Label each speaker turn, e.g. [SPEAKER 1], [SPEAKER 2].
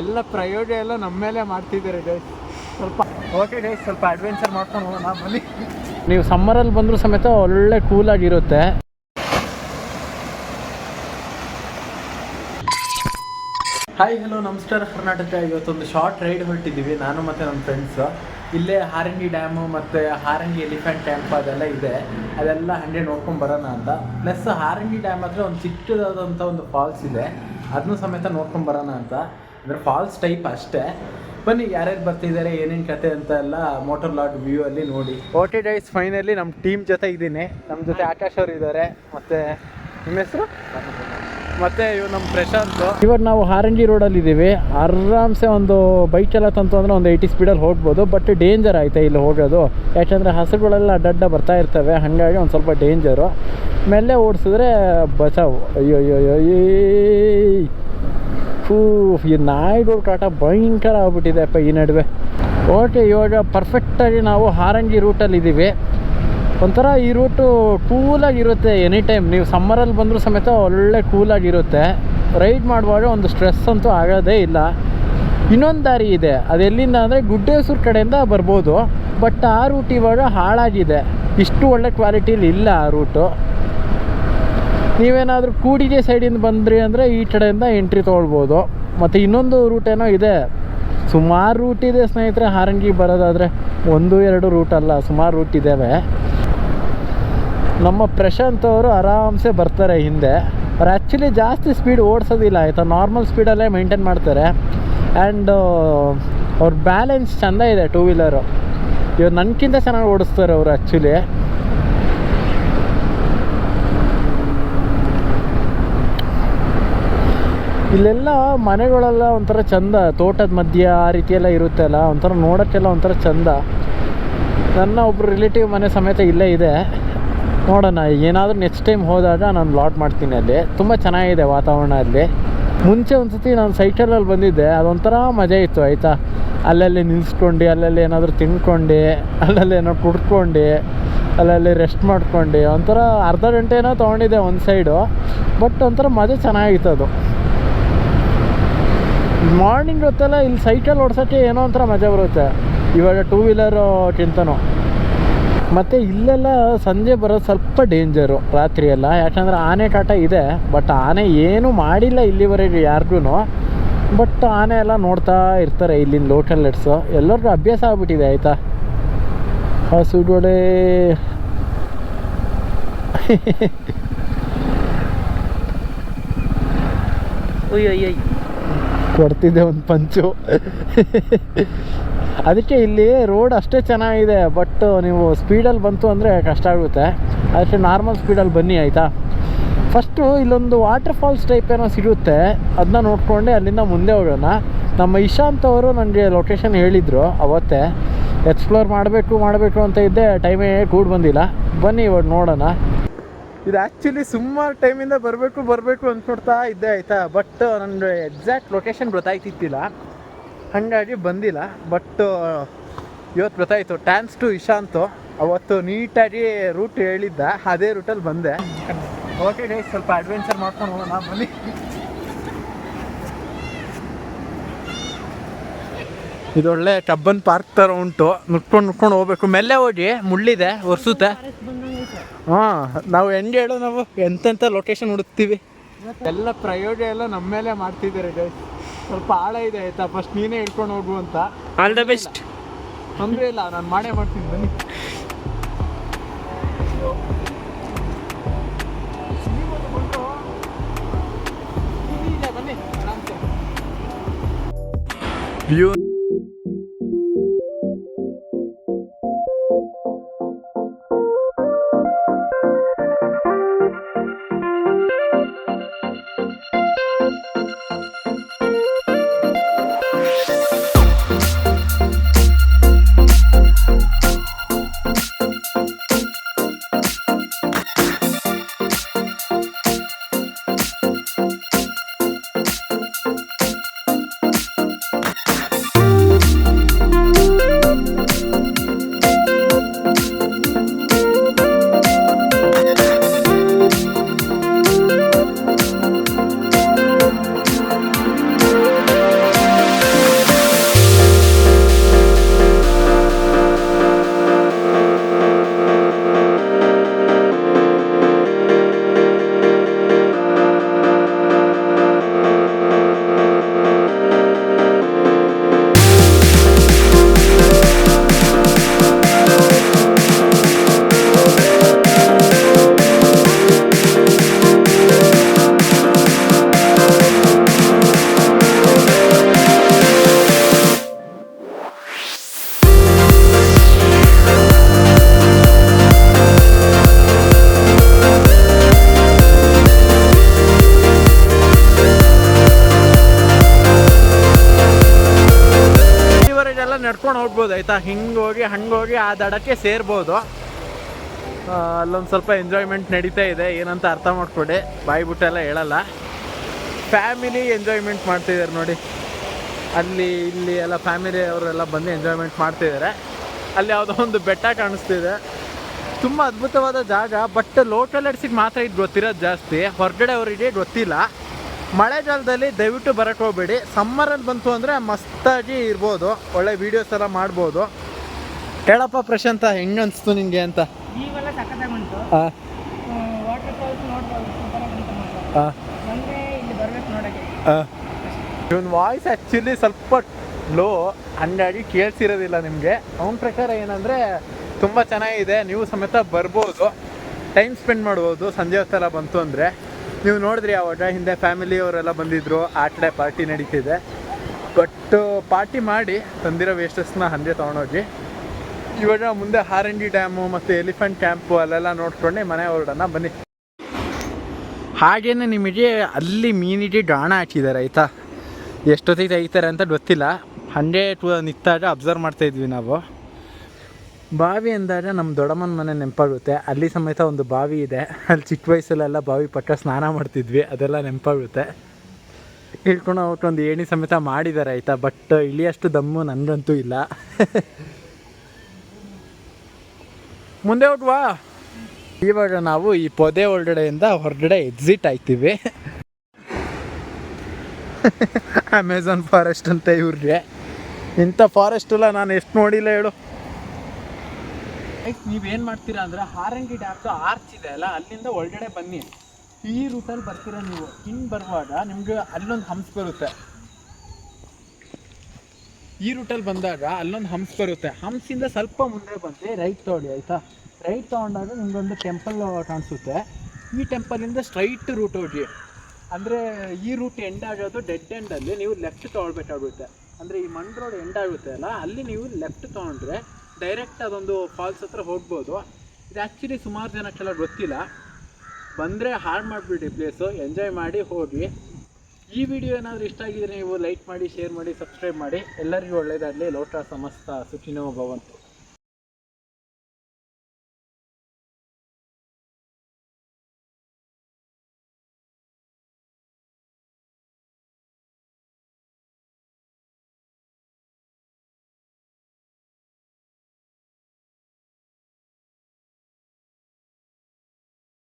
[SPEAKER 1] ಎಲ್ಲ ಪ್ರಯೋಗ ಎಲ್ಲ ನಮ್ಮ ಮೇಲೆ ಮಾಡ್ತಿದ್ದಾರೆ ಗೈಸ್ ಸ್ವಲ್ಪ ಓಕೆ ಗೈಸ್ ಸ್ವಲ್ಪ ಅಡ್ವೆಂಚರ್ ಮಾಡ್ಕೊಂಡು ಹೋಗೋಣ, ಬನ್ನಿ. ನೀವು ಸಮ್ಮರಲ್ಲಿ ಬಂದರೂ ಸಮೇತ ಒಳ್ಳೆ ಕೂಲಾಗಿರುತ್ತೆ ಹಾಯ್ ಹಲೋ ನಮಸ್ಕಾರ ಕರ್ನಾಟಕ. ಇವತ್ತೊಂದು ಶಾರ್ಟ್ ರೈಡ್ ಹೊರಟಿದ್ದೀವಿ. ನಾನು ಮತ್ತು ನನ್ನ ಫ್ರೆಂಡ್ಸು ಇಲ್ಲೇ ಹಾರಂಗಿ ಡ್ಯಾಮು ಮತ್ತು ಹಾರಂಗಿ ಎಲಿಫೆಂಟ್ ಟ್ಯಾಂಪ್ ಅದೆಲ್ಲ ಇದೆ. ಅದೆಲ್ಲ ಹಂಗೆ ನೋಡ್ಕೊಂಡು ಬರೋಣ ಅಂತ. ಪ್ಲಸ್ ಹಾರಂಗಿ ಡ್ಯಾಮ್ ಹತ್ರ ಒಂದು ಚಿಕ್ಕದಾದಂಥ ಒಂದು ಫಾಲ್ಸ್ ಇದೆ. ಅದನ್ನು ಸಮೇತ ನೋಡ್ಕೊಂಡು ಬರೋಣ ಅಂತ. ಅಂದರೆ ಫಾಲ್ಸ್ ಟೈಪ್ ಅಷ್ಟೇ. ಬನ್ನಿ ಯಾರ್ಯಾರು ಬರ್ತಿದ್ದಾರೆ ಏನೇನು ಕತೆ ಅಂತ ಎಲ್ಲ ಮೋಟರ್ ಲಾಗ್ ವ್ಯೂ ಅಲ್ಲಿ ನೋಡಿ. ಓಕೆ ಡೈಸ್ ಫೈನಲಿ ನಮ್ಮ ಟೀಮ್ ಜೊತೆ ಇದ್ದೀನಿ. ನಮ್ಮ ಜೊತೆ ಆಕಾಶ್ ಅವರು ಇದ್ದಾರೆ. ಮತ್ತೆ ನಿಮ್ಮ ಹೆಸರು? ಮತ್ತೆ ಇವ್ ನಮ್ಮ ಪ್ರಶಾಂತ್. ಇವಾಗ ನಾವು ಹಾರಂಗಿ ರೋಡಲ್ಲಿ ಇದ್ದೀವಿ ಆರಾಮ್ಸೆ ಒಂದು ಬೈಕ್ ಎಲ್ಲ ತಂತು ಅಂದ್ರೆ ಒಂದು ಏಯ್ಟಿ ಸ್ಪೀಡಲ್ಲಿ ಹೋಗ್ಬೋದು. ಬಟ್ ಡೇಂಜರ್ ಆಯಿತಾ ಇಲ್ಲಿ ಹೋಗೋದು? ಯಾಕಂದರೆ ಹಸುಗಳೆಲ್ಲ ಅಡ್ಡಡ್ಡ ಬರ್ತಾ ಇರ್ತವೆ. ಹಾಗಾಗಿ ಒಂದು ಸ್ವಲ್ಪ ಡೇಂಜರು ಮೇಲೆ ಓಡಿಸಿದ್ರೆ ಬಚಾವು. ಅಯ್ಯೋ ಅಯ್ಯೋ ಅಯ್ಯೋ ಅಯ್ಯೋ ಫೂ ಈ ನಾಯಿಗಳ ಕಾಟ ಭಯಂಕರ ಆಗ್ಬಿಟ್ಟಿದೆ ಈ ನಡುವೆ. ಓಕೆ, ಇವಾಗ ಪರ್ಫೆಕ್ಟಾಗಿ ನಾವು ಹಾರಂಗಿ ರೂಟಲ್ಲಿ ಇದ್ದೀವಿ ಒಂಥರ ಈ ರೂಟು ಕೂಲಾಗಿರುತ್ತೆ ಎನಿ ಟೈಮ್ ನೀವು ಸಮ್ಮರಲ್ಲಿ ಬಂದರೂ ಸಮೇತ ಒಳ್ಳೆ ಕೂಲಾಗಿರುತ್ತೆ ರೈಡ್ ಮಾಡುವಾಗ ಒಂದು ಸ್ಟ್ರೆಸ್ ಅಂತೂ ಆಗೋದೇ ಇಲ್ಲ. ಇನ್ನೊಂದು ದಾರಿ ಇದೆ. ಅದೆಲ್ಲಿಂದ ಅಂದರೆ ಗುಡ್ಡೇಸೂರು ಕಡೆಯಿಂದ ಬರ್ಬೋದು. ಬಟ್ ಆ ರೂಟ್ ಇವಾಗ ಹಾಳಾಗಿದೆ. ಇಷ್ಟು ಒಳ್ಳೆ ಕ್ವಾಲಿಟೀಲಿ ಇಲ್ಲ ಆ ರೂಟು ನೀವೇನಾದರೂ ಕೂಡಿಗೆ ಸೈಡಿಂದ ಬಂದ್ರಿ ಅಂದರೆ ಈ ಕಡೆಯಿಂದ ಎಂಟ್ರಿ ತೊಗೊಳ್ಬೋದು. ಮತ್ತು ಇನ್ನೊಂದು ರೂಟ್ ಏನೋ ಇದೆ. ಸುಮಾರು ರೂಟ್ ಇದೆ ಸ್ನೇಹಿತರೆ, ಹಾರಂಗಿ ಬರೋದಾದರೆ ಒಂದು, ಎರಡು ರೂಟ್ ಅಲ್ಲ, ಸುಮಾರು ರೂಟ್ ಇದ್ದಾವೆ ನಮ್ಮ ಪ್ರಶಾಂತ್ ಅವರು ಆರಾಮ್ಸೆ ಬರ್ತಾರೆ ಹಿಂದೆ. ಅವ್ರು ಆ್ಯಕ್ಚುಲಿ ಜಾಸ್ತಿ ಸ್ಪೀಡ್ ಓಡಿಸೋದಿಲ್ಲ, ಆಯಿತಾ? ನಾರ್ಮಲ್ ಸ್ಪೀಡಲ್ಲೇ ಮೇಂಟೈನ್ ಮಾಡ್ತಾರೆ. ಆ್ಯಂಡ್ ಅವ್ರ ಬ್ಯಾಲೆನ್ಸ್ ಚೆಂದ ಇದೆ ಟೂ ವೀಲರು ಇವ್ರು ನನಗಿಂತ ಚೆನ್ನಾಗಿ ಓಡಿಸ್ತಾರೆ ಅವರು ಆ್ಯಕ್ಚುಲಿ ಇಲ್ಲೆಲ್ಲ ಮನೆಗಳೆಲ್ಲ ಒಂಥರ ಚಂದ. ತೋಟದ ಮಧ್ಯ ಆ ರೀತಿ ಇರುತ್ತೆ ಅಲ್ಲ? ಒಂಥರ ನೋಡೋಕ್ಕೆಲ್ಲ ಒಂಥರ ಚಂದ. ನನ್ನ ಒಬ್ಬರು ರಿಲೇಟಿವ್ ಮನೆ ಸಮೇತ ಇಲ್ಲೇ ಇದೆ. ನೋಡೋಣ, ಏನಾದರೂ ನೆಕ್ಸ್ಟ್ ಟೈಮ್ ಹೋದಾಗ ನಾನು ಲಾಟ್ ಮಾಡ್ತೀನಿ ಅಲ್ಲಿ. ತುಂಬ ಚೆನ್ನಾಗಿದೆ ವಾತಾವರಣ ಅಲ್ಲಿ. ಮುಂಚೆ ಒಂದು ಸತಿ ನಾನು ಸೈಕಲಲ್ಲಿ ಬಂದಿದ್ದೆ. ಅದೊಂಥರ ಮಜಾ ಇತ್ತು, ಆಯಿತಾ? ಅಲ್ಲಲ್ಲಿ ನಿಲ್ಸ್ಕೊಂಡು, ಅಲ್ಲಲ್ಲಿ ಏನಾದರೂ ತಿನ್ಕೊಂಡು, ಅಲ್ಲಲ್ಲಿ ಏನೋ ಕುಡ್ಕೊಂಡು, ಅಲ್ಲಲ್ಲಿ ರೆಸ್ಟ್ ಮಾಡ್ಕೊಂಡು, ಒಂಥರ ಅರ್ಧ ಗಂಟೆ ಏನೋ ತೊಗೊಂಡಿದ್ದೆ ಒಂದು ಸೈಡು ಬಟ್ ಒಂಥರ ಮಜಾ ಚೆನ್ನಾಗಿತ್ತು ಅದು. ಮಾರ್ನಿಂಗ್ ಗೊತ್ತಲ್ಲ, ಇಲ್ಲಿ ಸೈಕಲ್ ಓಡ್ಸೋಕ್ಕೆ ಏನೋ ಒಂಥರ ಮಜಾ ಬರುತ್ತೆ. ಇವಾಗ ಟೂ ವೀಲರ್ಕ್ಕಿಂತನೂ ಮತ್ತು ಇಲ್ಲೆಲ್ಲ ಸಂಜೆ ಬರೋದು ಸ್ವಲ್ಪ ಡೇಂಜರು ರಾತ್ರಿಯೆಲ್ಲ ಯಾಕಂದರೆ ಆನೆ ಕಾಟ ಇದೆ ಬಟ್ ಆನೆ ಏನೂ ಮಾಡಿಲ್ಲ ಇಲ್ಲಿವರೆಗೆ ಯಾರಿಗೂ ಬಟ್ ಆನೆ ಎಲ್ಲ ನೋಡ್ತಾ ಇರ್ತಾರೆ ಇಲ್ಲಿನ ಲೋಕಲ್ ಲೆಟ್ಸು ಎಲ್ಲರಿಗೂ ಅಭ್ಯಾಸ ಆಗ್ಬಿಟ್ಟಿದೆ, ಆಯಿತಾ? ಹಸುಗಳೇ ಕೊಡ್ತಿದ್ದೆ ಒಂದು ಪಂಚು. ಅದಕ್ಕೆ ಇಲ್ಲಿ ರೋಡ್ ಅಷ್ಟೇ ಚೆನ್ನಾಗಿದೆ ಬಟ್ ನೀವು ಸ್ಪೀಡಲ್ಲಿ ಬಂತು ಅಂದರೆ ಕಷ್ಟ ಆಗುತ್ತೆ. ಅದಕ್ಕೆ ನಾರ್ಮಲ್ ಸ್ಪೀಡಲ್ಲಿ ಬನ್ನಿ, ಆಯಿತಾ? ಫಸ್ಟು ಇಲ್ಲೊಂದು ವಾಟರ್ ಫಾಲ್ಸ್ ಟೈಪ್ ಏನೋ ಸಿಗುತ್ತೆ ಅದನ್ನ ನೋಡಿಕೊಂಡೆ ಅಲ್ಲಿಂದ ಮುಂದೆ ಹೋಗೋಣ. ನಮ್ಮ ಇಶಾಂತ್ ಅವರು ನನಗೆ ಲೊಕೇಶನ್ ಹೇಳಿದರು ಅವತ್ತೇ. ಎಕ್ಸ್ಪ್ಲೋರ್ ಮಾಡಬೇಕು ಮಾಡಬೇಕು ಅಂತ ಇದ್ದೆ ಟೈಮೇ ಕೂಡ ಬಂದಿಲ್ಲ. ಬನ್ನಿ ಇವಾಗ ನೋಡೋಣ. ಇದು ಆ್ಯಕ್ಚುಲಿ ಸುಮಾರು ಟೈಮಿಂದ ಬರಬೇಕು ಬರಬೇಕು ಅಂದ್ಕೊಡ್ತಾ ಇದ್ದೆ ಆಯಿತಾ? ಬಟ್ ನನಗೆ ಎಕ್ಸಾಕ್ಟ್ ಲೊಕೇಶನ್ ಗೊತ್ತಾಯ್ತಿತ್ತಿಲ್ಲ. ಹಾಗಾಗಿ ಬಂದಿಲ್ಲ. ಬಟ್ ಇವತ್ತು ಗೊತ್ತಾಯಿತು. Thanks to Ishant. ಅವತ್ತು ನೀಟಾಗಿ ರೂಟ್ ಹೇಳಿದ್ದ. ಅದೇ ರೂಟಲ್ಲಿ ಬಂದೆ. ಓಕೆ ಗೈಸ್ ಸ್ವಲ್ಪ ಅಡ್ವೆಂಚರ್ ಮಾಡ್ಕೊಂಡು ಹೋಗೋಣ. ಬನ್ನಿ. ಇದೊಳ್ಳೆ ಟಬ್ಬನ್ ಪಾರ್ಕ್ ಥರ ಉಂಟು. ನುಡ್ಕೊಂಡು ನುಡ್ಕೊಂಡು ಹೋಗ್ಬೇಕು. ಮೆಲ್ಲೆ ಹೋಗಿ ಮುಳ್ಳಿದೆ ಒರ್ಸುತ್ತೆ. ಹಾಂ ನಾವು ಹೆಂಗೆ ಹೇಳೋ ನಾವು? ಎಂತೆಂಥ ಲೊಕೇಶನ್ ಹುಡುಕ್ತೀವಿ? ಎಲ್ಲ ಪ್ರಯೋಗ ಎಲ್ಲ ನಮ್ಮ ಮೇಲೆ ಮಾಡ್ತಿದ್ದಾರೆ ಗೈಸ್ ಸ್ವಲ್ಪ ಆಳ ಇದೆ ಆಯ್ತಾ? ಫಸ್ಟ್ ನೀನೇ ಹಿಡ್ಕೊಂಡು ಹೋಗು ಅಂತ.
[SPEAKER 2] ಆಲ್ ದ ಬೆಸ್ಟ್
[SPEAKER 1] ತೊಂದರೆ ಇಲ್ಲ ನಾನು ಮಾಡೇ ಮಾಡ್ತೀನಿ ಬನ್ನಿ. ವ್ಯೂ ನಡ್ಕೊಂಡು ಹೋಗ್ಬೋದು, ಆಯಿತಾ? ಹಿಂಗೆ ಹೋಗಿ ಹಂಗೆ ಹೋಗಿ ಆ ದಡಕ್ಕೆ ಸೇರ್ಬೋದು. ಅಲ್ಲೊಂದು ಸ್ವಲ್ಪ ಎಂಜಾಯ್ಮೆಂಟ್ ನಡೀತಾ ಇದೆ, ಏನಂತ ಅರ್ಥ ಮಾಡ್ಕೊಡಿ. ಬಾಯಿ ಬಿಟ್ಟೆಲ್ಲ ಹೇಳಲ್ಲ. ಫ್ಯಾಮಿಲಿ ಎಂಜಾಯ್ಮೆಂಟ್ ಮಾಡ್ತಿದ್ದಾರೆ ನೋಡಿ. ಅಲ್ಲಿ, ಇಲ್ಲಿ ಎಲ್ಲ ಫ್ಯಾಮಿಲಿ ಅವರೆಲ್ಲ ಬಂದು ಎಂಜಾಯ್ಮೆಂಟ್ ಮಾಡ್ತಿದ್ದಾರೆ ಅಲ್ಲಿ ಯಾವುದೋ ಒಂದು ಬೆಟ್ಟ ಕಾಣಿಸ್ತಿದೆ. ತುಂಬ ಅದ್ಭುತವಾದ ಜಾಗ ಬಟ್ ಲೋಕಲ್ ಎಡ್ಸಿಗೆ ಮಾತ್ರ ಇದು ಗೊತ್ತಿರೋದು ಜಾಸ್ತಿ. ಹೊರಗಡೆ ಅವರಿಗೆ ಗೊತ್ತಿಲ್ಲ. ಮಳೆಗಾಲದಲ್ಲಿ ದಯವಿಟ್ಟು ಬರಕ್ಕೆ ಹೋಗ್ಬೇಡಿ. ಸಮ್ಮರಲ್ಲಿ ಬಂತು ಅಂದರೆ ಮಸ್ತಾಗಿ ಇರ್ಬೋದು. ಒಳ್ಳೆ ವೀಡಿಯೋಸ್ ಎಲ್ಲ ಮಾಡ್ಬೋದು. ಹೇಳಪ್ಪ ಪ್ರಶಾಂತ ಹೆಂಗೆ ಅನಿಸ್ತು ನಿನಗೆ ಅಂತ? ಹಾಂ
[SPEAKER 2] ನಮಗೆ
[SPEAKER 1] ಇವನ್ ವಾಯ್ಸ್ ಆ್ಯಕ್ಚುಲಿ ಸ್ವಲ್ಪ ಲೋ ಹಂಗಾಗಿ ಕೇಳ್ಸಿರೋದಿಲ್ಲ ನಿಮಗೆ. ಅವನ ಪ್ರಕಾರ ಏನಂದರೆ ತುಂಬ ಚೆನ್ನಾಗಿದೆ. ನೀವು ಸಮೇತ ಬರ್ಬೋದು. ಟೈಮ್ ಸ್ಪೆಂಡ್ ಮಾಡ್ಬೋದು. ಸಂಜೆ ಹೊತ್ತೆಲ್ಲ ಬಂತು ಅಂದರೆ. ನೀವು ನೋಡಿದ್ರಿ ಅವಾಗ ಹಿಂದೆ ಫ್ಯಾಮಿಲಿ ಅವರೆಲ್ಲ ಬಂದಿದ್ದರು ಆ ಪಾರ್ಟಿ ನಡೀತಿದೆ. ಬಟ್ ಪಾರ್ಟಿ ಮಾಡಿ ತಂದಿರೋ ವೇಸ್ಟಸ್ನ ಹಂದೆ ತೊಗೊಂಡೋಗಿ ಇವಾಗ ಮುಂದೆ ಹಾರಂಗಿ ಡ್ಯಾಮು ಮತ್ತು ಎಲಿಫೆಂಟ್ ಕ್ಯಾಂಪು ಅಲ್ಲೆಲ್ಲ ನೋಡ್ಕೊಂಡೆ ಮನೆ ಹೊರಡೋಣ, ಬನ್ನಿ. ಹಾಗೇನೆ ನಿಮಗೆ ಅಲ್ಲಿ ಮೀನಿಗೆ ಗಾಣ ಹಾಕಿದ್ದಾರೆ, ಆಯಿತಾ? ಎಷ್ಟೊತ್ತಿಗೆ ತೆಗಿತಾರೆ ಅಂತ ಗೊತ್ತಿಲ್ಲ. ಹಂಗೆ ನಿಂತಾಗ ಅಬ್ಸರ್ವ್ ಮಾಡ್ತಾಯಿದ್ವಿ ನಾವು. ಬಾವಿ ಅಂದಾಗ ನಮ್ಮ ದೊಡ್ಡಮ್ಮನ ಮನೆ ನೆನಪಾಗುತ್ತೆ. ಅಲ್ಲಿ ಸಮೇತ ಒಂದು ಬಾವಿ ಇದೆ. ಅಲ್ಲಿ ಚಿಕ್ಕ ವಯಸ್ಸಲ್ಲೆಲ್ಲ ಬಾವಿ ಪಕ್ಕ ಸ್ನಾನ ಮಾಡ್ತಿದ್ವಿ. ಅದೆಲ್ಲ ನೆನಪಾಗುತ್ತೆ. ಇಳ್ಕೊಂಡು ಅವ್ರಿಗೆ ಒಂದು ಏಣಿ ಸಮೇತ ಮಾಡಿದ್ದಾರೆ ಆಯಿತಾ? ಬಟ್ ಇಳಿಯಷ್ಟು ದಮ್ಮು ನನಗಂತೂ ಇಲ್ಲ. ಮುಂದೆ ಹೊಟ್ವಾ ಇವಾಗ ನಾವು ಈ ಪೊದೆ ಒಳಗಡೆಯಿಂದ ಹೊರಗಡೆ ಎಕ್ಸಿಟ್ ಆಯ್ತೀವಿ. ಅಮೆಝಾನ್ ಫಾರೆಸ್ಟ್ ಅಂತ ಇವ್ರಿಗೆ. ಇಂಥ ಫಾರೆಸ್ಟ್ ಎಲ್ಲ ನಾನು ಎಷ್ಟು ನೋಡಿಲ್ಲ ಹೇಳು. ನೀವೇನು ಮಾಡ್ತೀರಾ ಅಂದ್ರೆ ಹಾರಂಗಿ ಡ್ಯಾಮ್ದು ಆರ್ಚ್ ಇದೆ ಅಲ್ಲ, ಅಲ್ಲಿಂದ ಒಳಗಡೆ ಬನ್ನಿ. ಈ ರೂಟಲ್ಲಿ ಬರ್ತೀರಾ ನೀವು? ಹಿಂಗೆ ಬರುವಾಗ ನಿಮ್ಗೆ ಅಲ್ಲೊಂದು ಹಂಪ್ಸ್ ಬರುತ್ತೆ. ಈ ರೂಟಲ್ಲಿ ಬಂದಾಗ ಅಲ್ಲೊಂದು ಹಂಪ್ಸ್ ಬರುತ್ತೆ. ಹಂಪ್ಸಿಂದ ಸ್ವಲ್ಪ ಮುಂದೆ ಬಂದು ರೈಟ್ ತೊಗೊಳ್ಳಿ, ಆಯಿತಾ? ರೈಟ್ ತೊಗೊಂಡಾಗ ನಿಮ್ಗೊಂದು ಟೆಂಪಲ್ ಕಾಣಿಸುತ್ತೆ. ಈ ಟೆಂಪಲಿಂದ ಸ್ಟ್ರೈಟ್ ರೂಟ್ ಹೋಗಿ. ಅಂದರೆ ಈ ರೂಟ್ ಎಂಡ್ ಆಗೋದು ಡೆಡ್ ಎಂಡಲ್ಲಿ ನೀವು ಲೆಫ್ಟ್ ತೊಗೊಳ್ಬೇಕಾಗುತ್ತೆ. ಅಂದರೆ ಈ ಮಣ್ ರೋಡ್ ಎಂಡ್ ಆಗುತ್ತೆ ಅಲ್ಲ, ಅಲ್ಲಿ ನೀವು ಲೆಫ್ಟ್ ತೊಗೊಂಡ್ರೆ ಡೈರೆಕ್ಟ್ ಅದೊಂದು ಫಾಲ್ಸ್ ಹತ್ರ ಹೋಗ್ಬೋದು. ಇದು ಆ್ಯಕ್ಚುಲಿ ಸುಮಾರು ಜನಕ್ಕೆಲ್ಲ ಗೊತ್ತಿಲ್ಲ. ಬಂದರೆ ಹಾಳು ಮಾಡಿಬಿಡಿ ಪ್ಲೇಸು ಎಂಜಾಯ್ ಮಾಡಿ ಹೋಗಿ. ಈ ವಿಡಿಯೋ ಏನಾದರೂ ಇಷ್ಟ ಆಗಿದ್ರೆ ನೀವು ಲೈಕ್ ಮಾಡಿ ಶೇರ್ ಮಾಡಿ ಸಬ್ಸ್ಕ್ರೈಬ್ ಮಾಡಿ. ಎಲ್ಲರಿಗೂ ಒಳ್ಳೆಯದಾಗಲಿ ಲೋಟ ಸಮಸ್ತ ಸುಖಿನೋ ಭವಂತು.